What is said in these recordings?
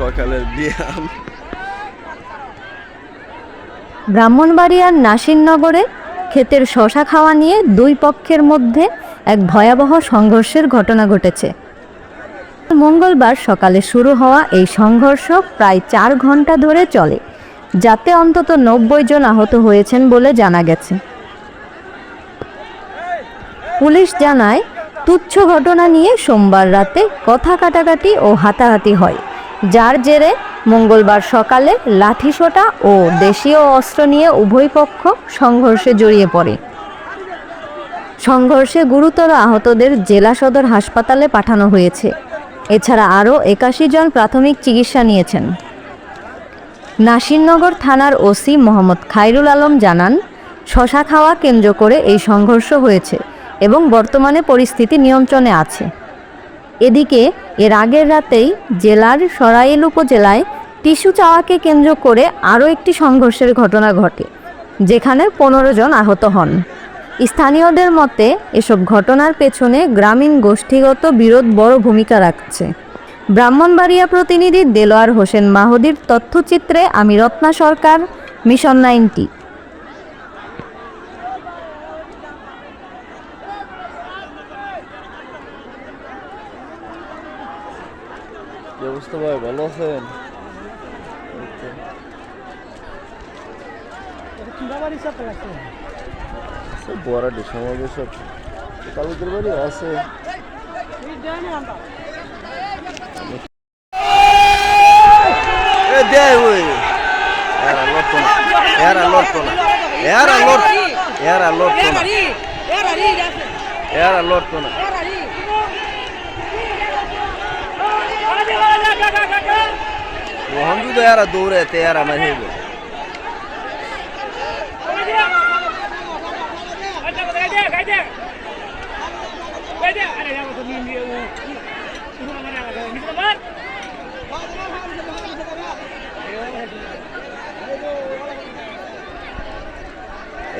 সকালের ব্যায়াম। ব্রাহ্মণবাড়িয়ার নাসিরনগরে ক্ষেতের শশা খাওয়া নিয়ে দুই পক্ষের মধ্যে এক ভয়াবহ সংঘর্ষের ঘটনা ঘটেছে। মঙ্গলবার সকালে শুরু হওয়া এই সংঘর্ষ প্রায় চার ঘণ্টা ধরে চলে, যাতে অন্তত নব্বই জন আহত হয়েছেন বলে জানা গেছে। পুলিশ জানায়, তুচ্ছ ঘটনা নিয়ে সোমবার রাতে কথা কাটাকাটি ও হাতাহাতি হয়। যার জেরে মঙ্গলবার সকালে লাঠিসোঁটা ও দেশীয় অস্ত্র নিয়ে উভয় পক্ষ সংঘর্ষে জড়িয়ে পড়ে। সংঘর্ষে গুরুতর আহতদের জেলা সদর হাসপাতালে পাঠানো হয়েছে। এছাড়া আরও একাশি জন প্রাথমিক চিকিৎসা নিয়েছেন। নাসিরনগর থানার ওসি মোহাম্মদ খায়রুল আলম জানান, শশা খাওয়া কেন্দ্র করে এই সংঘর্ষ হয়েছে এবং বর্তমানে পরিস্থিতি নিয়ন্ত্রণে আছে। এদিকে এর আগের রাতেই জেলার সরাইল উপজেলায় টিস্যু চাওয়াকে কেন্দ্র করে আরও একটি সংঘর্ষের ঘটনা ঘটে, যেখানে পনেরো জন আহত হন। স্থানীয়দের মতে, এসব ঘটনার পেছনে গ্রামীণ গোষ্ঠীগত বিরোধ বড় ভূমিকা রাখছে। ব্রাহ্মণবাড়িয়া প্রতিনিধি দেলোয়ার হোসেন মাহদির তথ্যচিত্রে আমি রত্না সরকার, মিশন নাইনটি। কি অবস্থা ভাই? ভালো আছেন? সব বড়াটি সমাজে সব কালুদের বাড়ি আছে। এ দে ওই। এরা লড়তো না। এরা লড়তো না। এরা লড়তো না। এরা লড়তো না। हम भी तो यार दूर रहते यार हमारे ही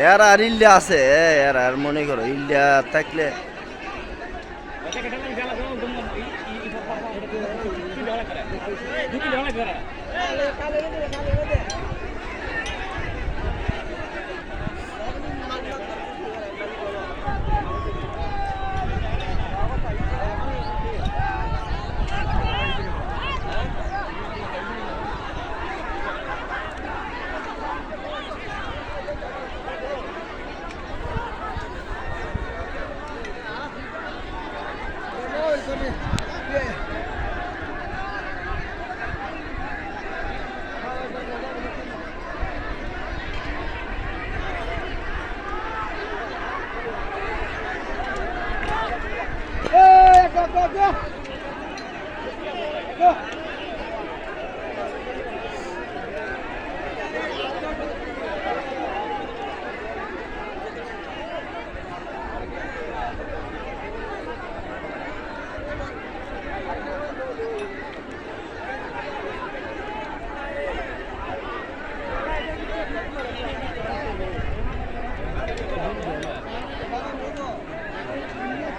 यार আর ইল্লা আছে यार আর মনে করো ইল্লা থাকলে Thank you.